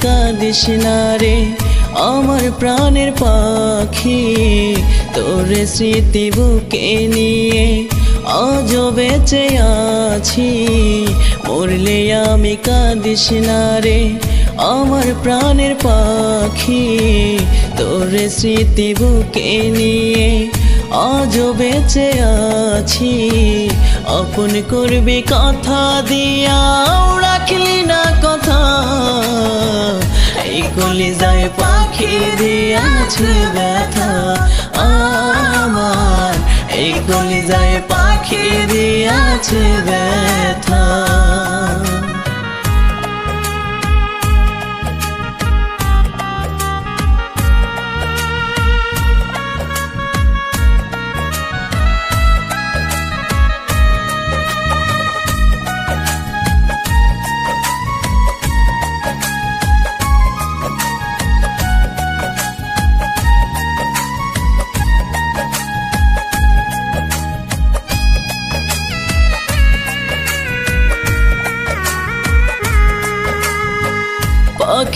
কাঁদিস না রে। আমার প্রাণের পাখি, তোর স্মৃতি বুকে নিয়ে আজ বেঁচে আছি। মরলে আমি কাঁদিস না রে। আমার প্রাণের পাখি, তোর স্মৃতি বুকে নিয়ে আজ বেঁচে আছি। আপন করবি কথা দিয়া রাখলি না কথা। এই কলিজায় পাখি দিয়াছে ব্যথা আমার। এই কলিজায় পাখি দিয়াছে ব্যথা।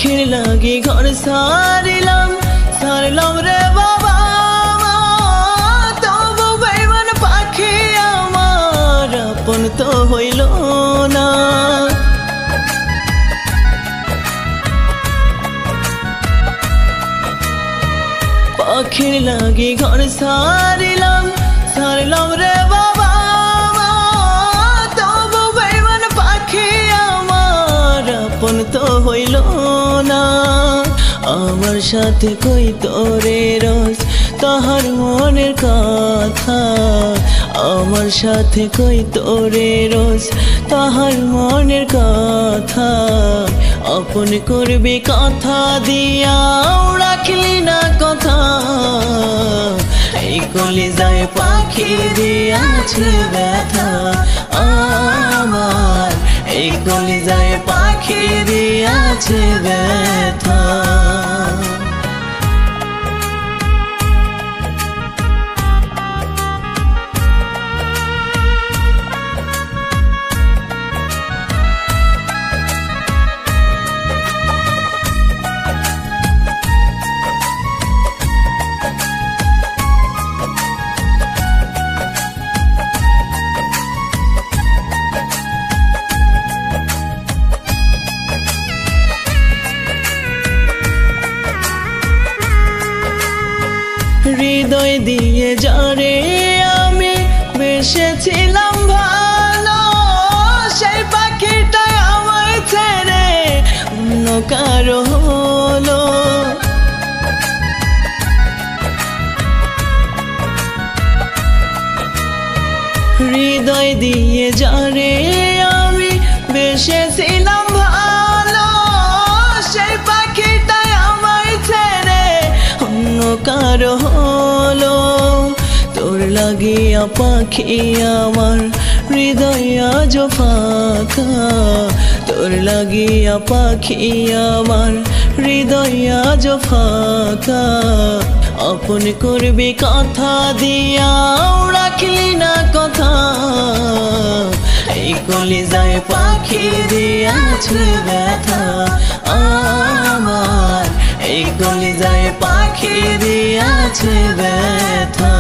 পাখির লাগি ঘর সারিলাম, সারলাম রে বাবা তবু বেমান পাখি আমার আপন তো হইল না। পাখির লাগি ঘর সারিলাম, সারলাম রে বাবা আপন তো হইল না। আমার সাথে কই তোরে রোজ? তাহার মনের কথা। আমার সাথে কই তোরে রোজ? তাহার মনের কথা। আপন করবি কথা দিয়া রাখলি না কথা। এই কলিজায় পাখি দিয়াছে ব্যথা। আমার এই কলিজায় পাখি দিয়াছে ব্যথা। হৃদয় দিয়ে যারে আমি বেসেছিলাম ভালো। সেই পাখিটা আমায় ছেড়ে অন্য কারও হলো। হৃদয় দিয়ে যারে আমি বেসেছিলাম লাগিয়া পাখি আমার, হৃদয় আজ ফাঁকা। তোর লাগিয়া পাখি আমার, হৃদয় আজ ফাঁকা। আপন করবি কথা দিয়া রাখলি না কথা। এই কলি যায় পাখি দিয়াছে ব্যথা আমার। এই কলি যায় পাখি দিয়াছে ব্যথা।